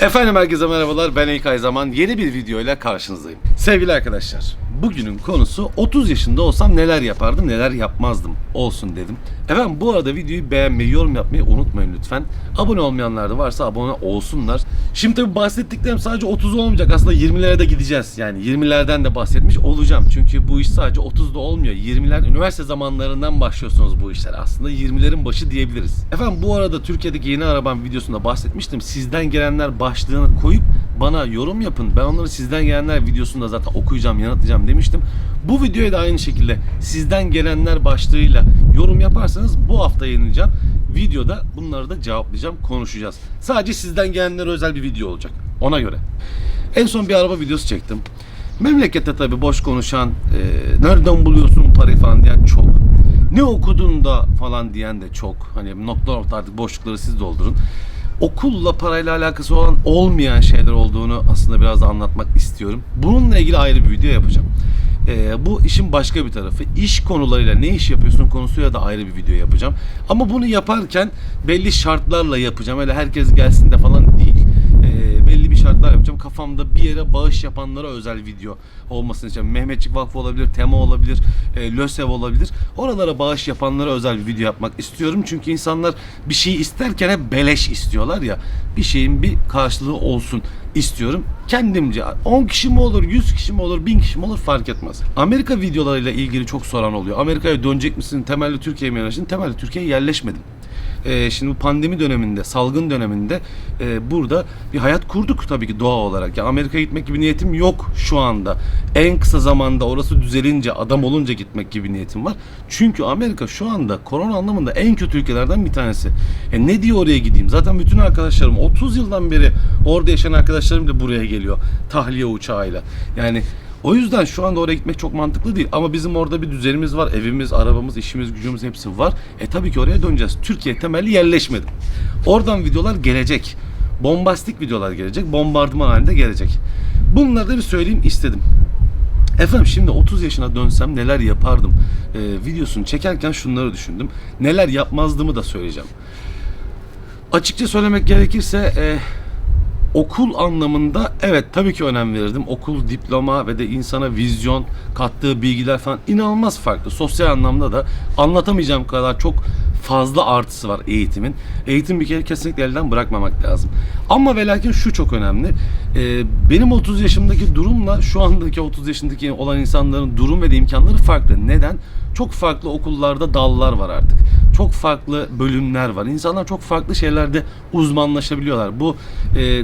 Efendim herkese merhabalar. Ben İlkay Zaman. Yeni bir videoyla karşınızdayım. Sevgili arkadaşlar, bugünün konusu 30 yaşında olsam neler yapardım, neler yapmazdım olsun dedim. Efendim bu arada videoyu beğenmeyi, yorum yapmayı unutmayın lütfen. Abone olmayanlar da varsa abone olsunlar. Şimdi tabii bahsettiklerim sadece 30 olmayacak. Aslında 20'lere de gideceğiz. Yani 20'lerden de bahsetmiş olacağım. Çünkü bu iş sadece 30'da olmuyor. 20'ler üniversite zamanlarından başlıyorsunuz bu işler. Aslında 20'lerin başı diyebiliriz. Efendim bu arada Türkiye'deki yeni arabam videosunda bahsetmiştim. Sizden gelenler başlığını koyup bana yorum yapın. Ben onları sizden gelenler videosunda zaten okuyacağım, yanıtlayacağım demiştim. Bu videoya da aynı şekilde sizden gelenler başlığıyla yorum yaparsanız bu hafta yayınlayacağım. Videoda bunları da cevaplayacağım, konuşacağız. Sadece sizden gelenlere özel bir video olacak. Ona göre. En son bir araba videosu çektim. Memlekette tabii boş konuşan, e, nereden buluyorsun parayı falan diyen çok. Ne okudun da falan diyen de çok. Hani nokta nokta artık boşlukları siz doldurun. Okulla parayla alakası olan olmayan şeyler olduğunu aslında biraz da anlatmak istiyorum. Bununla ilgili ayrı bir video yapacağım. Ee, bu işin başka bir tarafı. İş konularıyla ne iş yapıyorsun konusuyla da ayrı bir video yapacağım. Ama bunu yaparken belli şartlarla yapacağım. Öyle herkes gelsin de falan şartlar yapacağım. Kafamda bir yere bağış yapanlara özel video olmasını istiyorum. Mehmetçik Vakfı olabilir, Tema olabilir, e, LÖSEV olabilir. Oralara bağış yapanlara özel bir video yapmak istiyorum. Çünkü insanlar bir şey isterken hep beleş istiyorlar ya. Bir şeyin bir karşılığı olsun istiyorum. Kendimce 10 kişi mi olur, 100 kişi mi olur, 1000 kişi mi olur fark etmez. Amerika videolarıyla ilgili çok soran oluyor. Amerika'ya dönecek misin? Temelli Türkiye'ye mi yerleştin? Temelli Türkiye'ye yerleşmedim. Ee, şimdi bu pandemi döneminde, salgın döneminde e, burada bir hayat kurduk tabii ki doğa olarak. Yani Amerika'ya gitmek gibi niyetim yok şu anda. En kısa zamanda orası düzelince, adam olunca gitmek gibi niyetim var. Çünkü Amerika şu anda korona anlamında en kötü ülkelerden bir tanesi. E ne diye oraya gideyim? Zaten bütün arkadaşlarım 30 yıldan beri orada yaşayan arkadaşlarım da buraya geliyor tahliye uçağıyla. Yani o yüzden şu anda oraya gitmek çok mantıklı değil. Ama bizim orada bir düzenimiz var. Evimiz, arabamız, işimiz, gücümüz hepsi var. E tabii ki oraya döneceğiz. Türkiye temelli yerleşmedim. Oradan videolar gelecek. Bombastik videolar gelecek. Bombardıman halinde gelecek. Bunları da bir söyleyeyim istedim. Efendim şimdi 30 yaşına dönsem neler yapardım e, videosunu çekerken şunları düşündüm. Neler yapmazdımı da söyleyeceğim. Açıkça söylemek gerekirse e, okul anlamında evet tabii ki önem verirdim. Okul, diploma ve de insana vizyon kattığı bilgiler falan inanılmaz farklı. Sosyal anlamda da anlatamayacağım kadar çok fazla artısı var eğitimin. Eğitim bir kere kesinlikle elden bırakmamak lazım. Ama ve lakin şu çok önemli. Ee, benim 30 yaşımdaki durumla şu andaki 30 yaşındaki olan insanların durum ve de imkanları farklı. Neden? Çok farklı okullarda dallar var artık. Çok farklı bölümler var. İnsanlar çok farklı şeylerde uzmanlaşabiliyorlar. Bu e,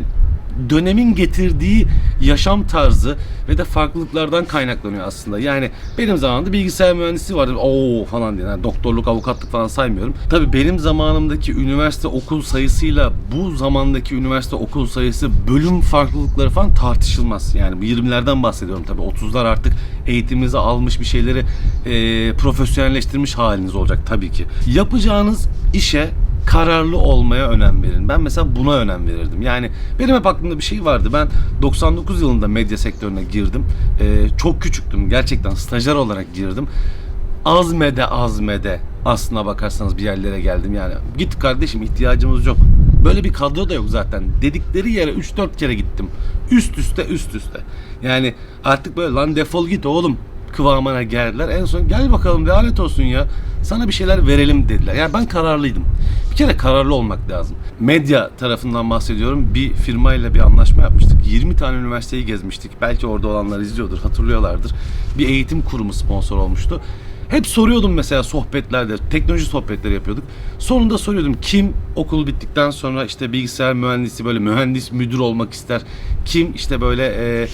dönemin getirdiği yaşam tarzı ve de farklılıklardan kaynaklanıyor aslında. Yani benim zamanımda bilgisayar mühendisi vardı. Oo falan diye. Yani doktorluk, avukatlık falan saymıyorum. Tabii benim zamanımdaki üniversite okul sayısıyla bu zamandaki üniversite okul sayısı bölüm farklılıkları falan tartışılmaz. Yani bu 20'lerden bahsediyorum tabii. 30'lar artık eğitimimizi almış bir şeyleri e, profesyonelleştirmiş haliniz olacak tabii ki. Yapacağınız işe kararlı olmaya önem verin. Ben mesela buna önem verirdim. Yani benim hep aklımda bir şey vardı. Ben 99 yılında medya sektörüne girdim. Ee, çok küçüktüm. Gerçekten stajyer olarak girdim. Azmede azmede aslına bakarsanız bir yerlere geldim yani. Git kardeşim ihtiyacımız yok. Böyle bir kadro da yok zaten. Dedikleri yere 3-4 kere gittim. Üst üste üst üste. Yani artık böyle lan defol git oğlum kıvamına geldiler. En son gel bakalım lanet olsun ya. Sana bir şeyler verelim dediler. Yani ben kararlıydım. Bir kere kararlı olmak lazım. Medya tarafından bahsediyorum. Bir firmayla bir anlaşma yapmıştık. 20 tane üniversiteyi gezmiştik. Belki orada olanlar izliyordur, hatırlıyorlardır. Bir eğitim kurumu sponsor olmuştu. Hep soruyordum mesela sohbetlerde, teknoloji sohbetleri yapıyorduk. Sonunda soruyordum kim okul bittikten sonra işte bilgisayar mühendisi böyle mühendis müdür olmak ister. Kim işte böyle e,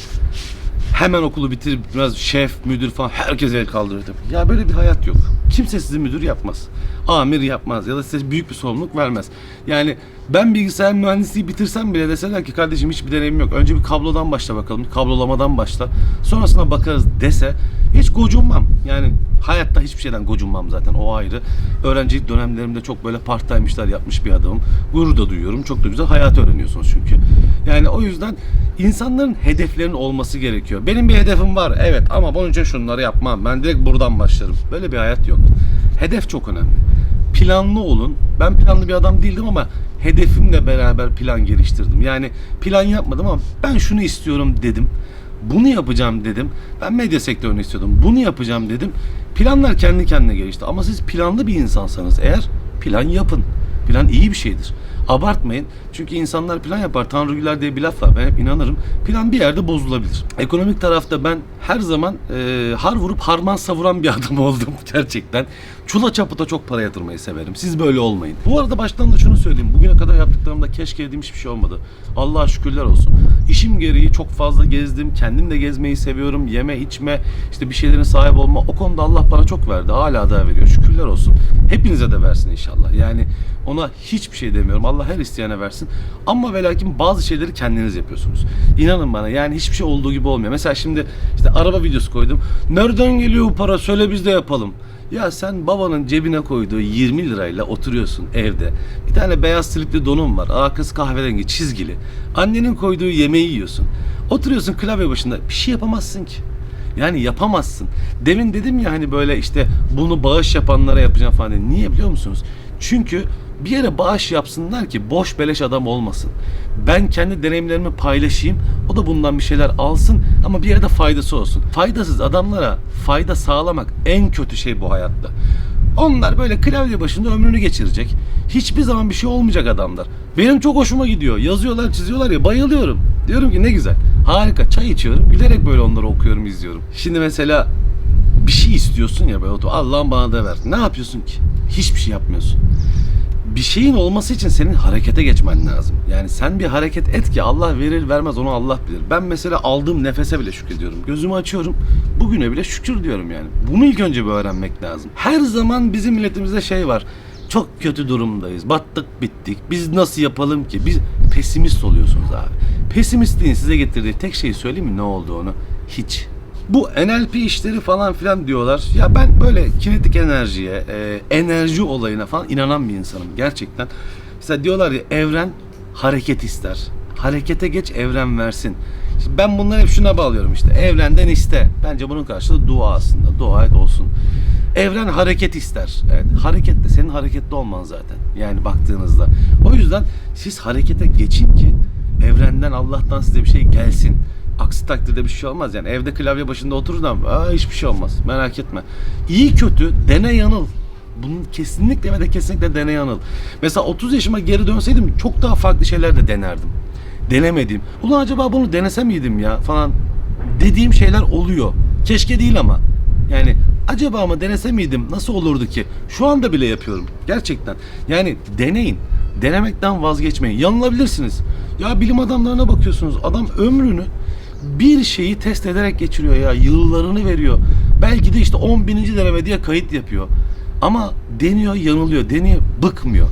hemen okulu bitirip biraz şef, müdür falan herkes el kaldırırdı. Ya böyle bir hayat yok. Kimse sizi müdür yapmaz. Amir yapmaz ya da size büyük bir sorumluluk vermez. Yani ben bilgisayar mühendisliği bitirsem bile deseler ki kardeşim hiçbir deneyim yok. Önce bir kablodan başla bakalım. Kablolamadan başla. Sonrasına bakarız dese hiç gocunmam. Yani hayatta hiçbir şeyden gocunmam zaten o ayrı. Öğrencilik dönemlerimde çok böyle part işler yapmış bir adamım. Gurur da duyuyorum. Çok da güzel hayat öğreniyorsunuz çünkü. Yani o yüzden insanların hedeflerinin olması gerekiyor. Benim bir hedefim var evet ama bunun için şunları yapmam. Ben direkt buradan başlarım. Böyle bir hayat yok. Hedef çok önemli. Planlı olun. Ben planlı bir adam değildim ama hedefimle beraber plan geliştirdim. Yani plan yapmadım ama ben şunu istiyorum dedim. Bunu yapacağım dedim. Ben medya sektörünü istiyordum. Bunu yapacağım dedim. Planlar kendi kendine gelişti. Ama siz planlı bir insansanız eğer plan yapın. Plan iyi bir şeydir. Abartmayın. Çünkü insanlar plan yapar. Tanrı güler diye bir laf var. Ben hep inanırım. Plan bir yerde bozulabilir. Ekonomik tarafta ben her zaman e, har vurup harman savuran bir adam oldum gerçekten. Çula çapıta çok para yatırmayı severim. Siz böyle olmayın. Bu arada baştan da şunu söyleyeyim. Bugüne kadar yaptıklarımda keşke dediğim hiçbir şey olmadı. Allah'a şükürler olsun. İşim gereği çok fazla gezdim. Kendim de gezmeyi seviyorum. Yeme, içme, işte bir şeylerin sahibi olma. O konuda Allah bana çok verdi. Hala da veriyor. Şükürler olsun. Hepinize de versin inşallah. Yani ona hiçbir şey demiyorum. Allah her isteyene versin. Ama ve lakin bazı şeyleri kendiniz yapıyorsunuz. İnanın bana yani hiçbir şey olduğu gibi olmuyor. Mesela şimdi işte araba videosu koydum. Nereden geliyor bu para? Söyle biz de yapalım. Ya sen babanın cebine koyduğu 20 lirayla oturuyorsun evde. Bir tane beyaz slipli donun var. Arkası kahverengi çizgili. Annenin koyduğu yemeği yiyorsun. Oturuyorsun klavye başında. Bir şey yapamazsın ki. Yani yapamazsın. Demin dedim ya hani böyle işte bunu bağış yapanlara yapacağım falan diye. Niye biliyor musunuz? Çünkü bir yere bağış yapsınlar ki boş beleş adam olmasın. Ben kendi deneyimlerimi paylaşayım. O da bundan bir şeyler alsın ama bir yerde faydası olsun. Faydasız adamlara fayda sağlamak en kötü şey bu hayatta. Onlar böyle klavye başında ömrünü geçirecek. Hiçbir zaman bir şey olmayacak adamlar. Benim çok hoşuma gidiyor. Yazıyorlar, çiziyorlar ya bayılıyorum. Diyorum ki ne güzel. Harika. Çay içiyorum. Gülerek böyle onları okuyorum, izliyorum. Şimdi mesela bir şey istiyorsun ya böyle. Allah'ım bana da ver. Ne yapıyorsun ki? Hiçbir şey yapmıyorsun. Bir şeyin olması için senin harekete geçmen lazım. Yani sen bir hareket et ki Allah verir vermez onu Allah bilir. Ben mesela aldığım nefese bile şükrediyorum. Gözümü açıyorum. Bugüne bile şükür diyorum yani. Bunu ilk önce bir öğrenmek lazım. Her zaman bizim milletimizde şey var. Çok kötü durumdayız. Battık bittik. Biz nasıl yapalım ki? Biz pesimist oluyorsunuz abi. Pesimistliğin size getirdiği tek şeyi söyleyeyim mi ne olduğunu? Hiç. Bu NLP işleri falan filan diyorlar. Ya ben böyle kinetik enerjiye, e, enerji olayına falan inanan bir insanım gerçekten. Mesela diyorlar ya evren hareket ister. Harekete geç evren versin. İşte ben bunları hep şuna bağlıyorum işte. Evrenden iste. Bence bunun karşılığı dua aslında. Dua et olsun. Evren hareket ister. Evet, hareket de senin hareketli olman zaten. Yani baktığınızda. O yüzden siz harekete geçin ki evrenden Allah'tan size bir şey gelsin. Aksi takdirde bir şey olmaz yani. Evde klavye başında oturur da aa, hiçbir şey olmaz. Merak etme. İyi kötü dene yanıl. Bunun kesinlikle ve de kesinlikle dene yanıl. Mesela 30 yaşıma geri dönseydim çok daha farklı şeyler de denerdim. Denemedim. Ulan acaba bunu denese miydim ya falan dediğim şeyler oluyor. Keşke değil ama. Yani acaba mı denese miydim? Nasıl olurdu ki? Şu anda bile yapıyorum. Gerçekten. Yani deneyin. Denemekten vazgeçmeyin. Yanılabilirsiniz. Ya bilim adamlarına bakıyorsunuz. Adam ömrünü bir şeyi test ederek geçiriyor ya. Yıllarını veriyor. Belki de işte 10 bininci deneme diye kayıt yapıyor. Ama deniyor, yanılıyor. Deniyor, bıkmıyor.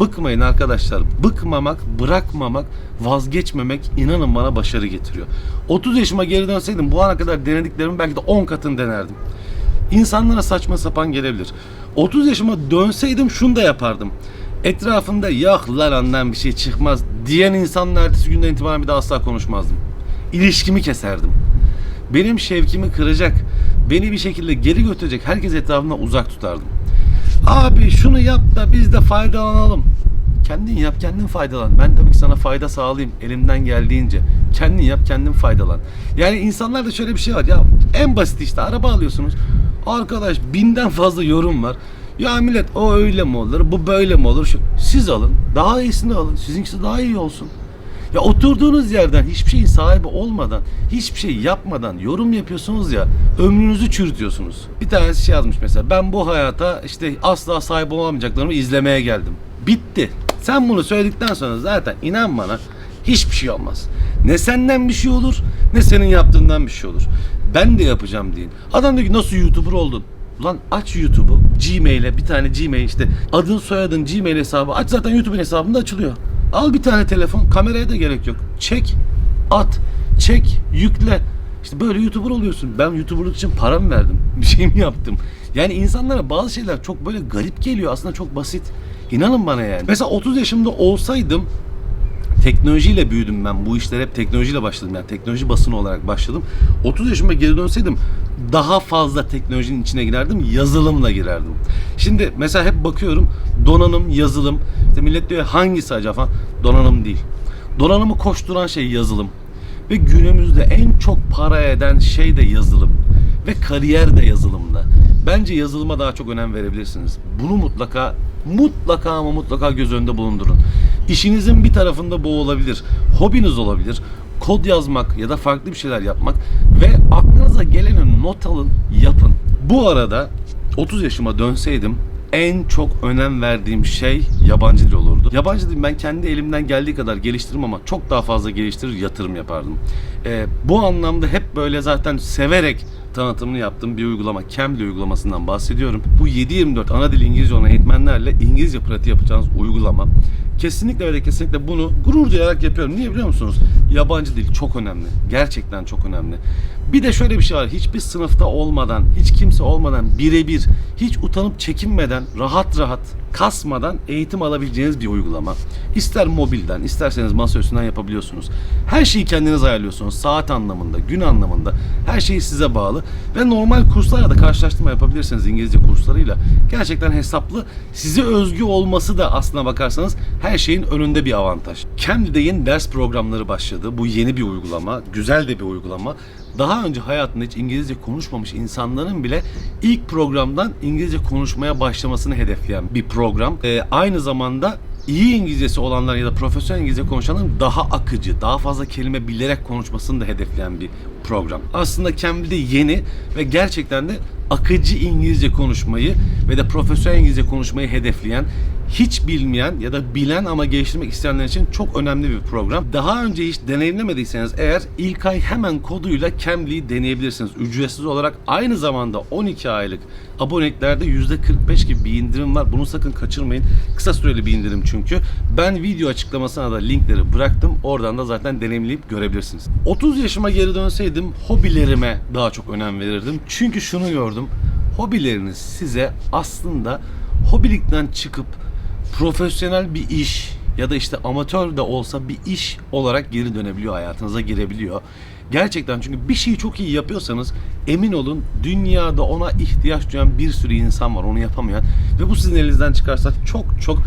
Bıkmayın arkadaşlar. Bıkmamak, bırakmamak, vazgeçmemek inanın bana başarı getiriyor. 30 yaşıma geri dönseydim bu ana kadar denediklerimin belki de 10 katını denerdim. İnsanlara saçma sapan gelebilir. 30 yaşıma dönseydim şunu da yapardım. Etrafında yok lan ondan bir şey çıkmaz diyen insanla ertesi günden itibaren bir daha asla konuşmazdım. İlişkimi keserdim. Benim şevkimi kıracak, beni bir şekilde geri götürecek herkes etrafımdan uzak tutardım. Abi şunu yap da biz de faydalanalım. Kendin yap, kendin faydalan. Ben tabii ki sana fayda sağlayayım elimden geldiğince. Kendin yap, kendin faydalan. Yani insanlarda şöyle bir şey var. Ya en basit işte araba alıyorsunuz. Arkadaş binden fazla yorum var. Ya millet o öyle mi olur, bu böyle mi olur? Şu, siz alın, daha iyisini alın. Sizinkisi daha iyi olsun. Ya oturduğunuz yerden hiçbir şeyin sahibi olmadan, hiçbir şey yapmadan yorum yapıyorsunuz ya, ömrünüzü çürütüyorsunuz. Bir tanesi şey yazmış mesela, ben bu hayata işte asla sahip olamayacaklarımı izlemeye geldim. Bitti. Sen bunu söyledikten sonra zaten inan bana hiçbir şey olmaz. Ne senden bir şey olur, ne senin yaptığından bir şey olur. Ben de yapacağım deyin. Adam diyor ki nasıl YouTuber oldun? Ulan aç YouTube'u Gmail'e bir tane Gmail işte adın soyadın Gmail hesabı aç zaten YouTube'un hesabında açılıyor. Al bir tane telefon kameraya da gerek yok. Çek at çek yükle. İşte böyle YouTuber oluyorsun. Ben YouTuber'lık için para mı verdim? Bir şey mi yaptım? Yani insanlara bazı şeyler çok böyle garip geliyor. Aslında çok basit. İnanın bana yani. Mesela 30 yaşımda olsaydım teknolojiyle büyüdüm ben. Bu işlere hep teknolojiyle başladım. Yani teknoloji basını olarak başladım. 30 yaşıma geri dönseydim daha fazla teknolojinin içine girerdim. Yazılımla girerdim. Şimdi mesela hep bakıyorum donanım, yazılım. İşte millet diyor hangisi acaba falan. Donanım değil. Donanımı koşturan şey yazılım. Ve günümüzde en çok para eden şey de yazılım. Ve kariyer de yazılımda. Bence yazılıma daha çok önem verebilirsiniz. Bunu mutlaka mutlaka ama mutlaka göz önünde bulundurun. İşinizin bir tarafında bu olabilir. Hobiniz olabilir. Kod yazmak ya da farklı bir şeyler yapmak ve aklınıza geleni not alın, yapın. Bu arada 30 yaşıma dönseydim en çok önem verdiğim şey yabancı dil olurdu. Yabancı dil ben kendi elimden geldiği kadar geliştiririm ama çok daha fazla geliştirir yatırım yapardım. Ee, bu anlamda hep böyle zaten severek tanıtımını yaptığım bir uygulama Cambly uygulamasından bahsediyorum. Bu 7-24 ana dil İngilizce olan eğitmenlerle İngilizce pratiği yapacağınız uygulama. Kesinlikle ve kesinlikle bunu gurur duyarak yapıyorum. Niye biliyor musunuz? Yabancı dil çok önemli. Gerçekten çok önemli. Bir de şöyle bir şey var. Hiçbir sınıfta olmadan, hiç kimse olmadan birebir, hiç utanıp çekinmeden, rahat rahat, kasmadan eğitim alabileceğiniz bir uygulama. İster mobilden, isterseniz masa üstünden yapabiliyorsunuz. Her şeyi kendiniz ayarlıyorsunuz. Saat anlamında, gün anlamında. Her şey size bağlı. Ve normal kurslarla da karşılaştırma yapabilirsiniz İngilizce kurslarıyla. Gerçekten hesaplı. Size özgü olması da aslına bakarsanız her şeyin önünde bir avantaj. Cambly'de ders programları başladı. Bu yeni bir uygulama. Güzel de bir uygulama. Daha önce hayatında hiç İngilizce konuşmamış insanların bile ilk programdan İngilizce konuşmaya başlamasını hedefleyen bir program. Ee, aynı zamanda iyi İngilizcesi olanlar ya da profesyonel İngilizce konuşanların daha akıcı, daha fazla kelime bilerek konuşmasını da hedefleyen bir program. Aslında Cambly'de yeni ve gerçekten de akıcı İngilizce konuşmayı ve de profesyonel İngilizce konuşmayı hedefleyen hiç bilmeyen ya da bilen ama geliştirmek isteyenler için çok önemli bir program. Daha önce hiç deneyimlemediyseniz eğer ilk ay hemen koduyla Cambly'yi deneyebilirsiniz. Ücretsiz olarak aynı zamanda 12 aylık aboneliklerde %45 gibi bir indirim var. Bunu sakın kaçırmayın. Kısa süreli bir indirim çünkü. Ben video açıklamasına da linkleri bıraktım. Oradan da zaten deneyimleyip görebilirsiniz. 30 yaşıma geri dönseydim hobilerime daha çok önem verirdim. Çünkü şunu gördüm. Hobileriniz size aslında hobilikten çıkıp profesyonel bir iş ya da işte amatör de olsa bir iş olarak geri dönebiliyor hayatınıza girebiliyor. Gerçekten çünkü bir şeyi çok iyi yapıyorsanız emin olun dünyada ona ihtiyaç duyan bir sürü insan var onu yapamayan ve bu sizin elinizden çıkarsa çok çok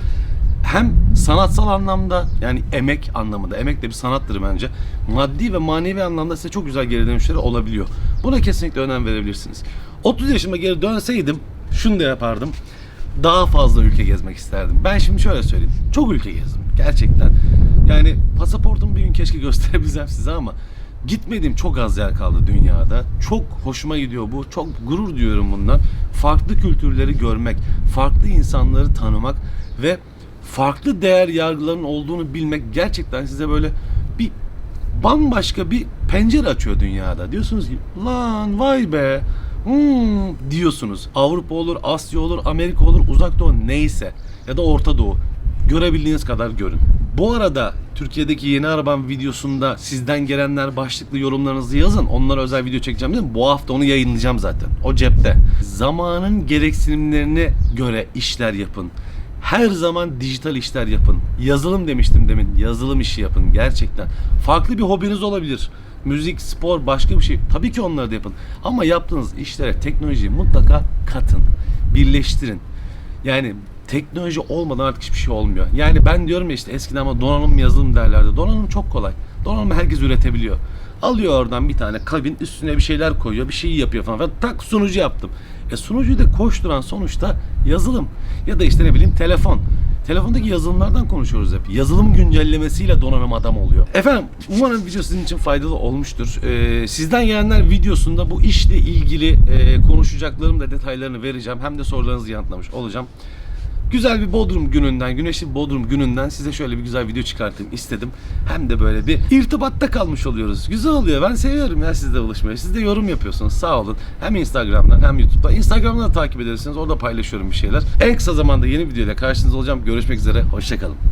hem sanatsal anlamda yani emek anlamında emek de bir sanattır bence maddi ve manevi anlamda size çok güzel geri dönüşleri olabiliyor. Buna kesinlikle önem verebilirsiniz. 30 yaşıma geri dönseydim şunu da yapardım daha fazla ülke gezmek isterdim. Ben şimdi şöyle söyleyeyim. Çok ülke gezdim. Gerçekten. Yani pasaportumu bir gün keşke gösterebilsem size ama gitmediğim çok az yer kaldı dünyada. Çok hoşuma gidiyor bu. Çok gurur duyuyorum bundan. Farklı kültürleri görmek, farklı insanları tanımak ve farklı değer yargılarının olduğunu bilmek gerçekten size böyle bir bambaşka bir pencere açıyor dünyada. Diyorsunuz ki lan vay be hmm, diyorsunuz. Avrupa olur, Asya olur, Amerika olur, Uzak Doğu neyse ya da Orta Doğu. Görebildiğiniz kadar görün. Bu arada Türkiye'deki yeni arabam videosunda sizden gelenler başlıklı yorumlarınızı yazın. Onlara özel video çekeceğim değil mi? Bu hafta onu yayınlayacağım zaten. O cepte. Zamanın gereksinimlerine göre işler yapın. Her zaman dijital işler yapın. Yazılım demiştim demin. Yazılım işi yapın gerçekten. Farklı bir hobiniz olabilir. Müzik, spor, başka bir şey. Tabii ki onları da yapın. Ama yaptığınız işlere teknolojiyi mutlaka katın. Birleştirin. Yani teknoloji olmadan artık hiçbir şey olmuyor. Yani ben diyorum ya işte eskiden ama donanım yazılım derlerdi. Donanım çok kolay. Donanımı herkes üretebiliyor. Alıyor oradan bir tane kabin üstüne bir şeyler koyuyor, bir şeyi yapıyor falan. Tak sunucu yaptım. E sunucuyu da koşturan sonuçta yazılım. Ya da işte ne bileyim telefon. Telefondaki yazılımlardan konuşuyoruz hep. Yazılım güncellemesiyle donanım adam oluyor. Efendim umarım video sizin için faydalı olmuştur. Ee, sizden gelenler videosunda bu işle ilgili e, konuşacaklarım da detaylarını vereceğim. Hem de sorularınızı yanıtlamış olacağım. Güzel bir Bodrum gününden, güneşli Bodrum gününden size şöyle bir güzel video çıkartayım istedim. Hem de böyle bir irtibatta kalmış oluyoruz. Güzel oluyor. Ben seviyorum ya sizle buluşmayı. Siz de yorum yapıyorsunuz. Sağ olun. Hem Instagram'dan hem YouTube'dan. Instagram'dan da takip edersiniz. Orada paylaşıyorum bir şeyler. En kısa zamanda yeni videoyla karşınızda olacağım. Görüşmek üzere. Hoşçakalın.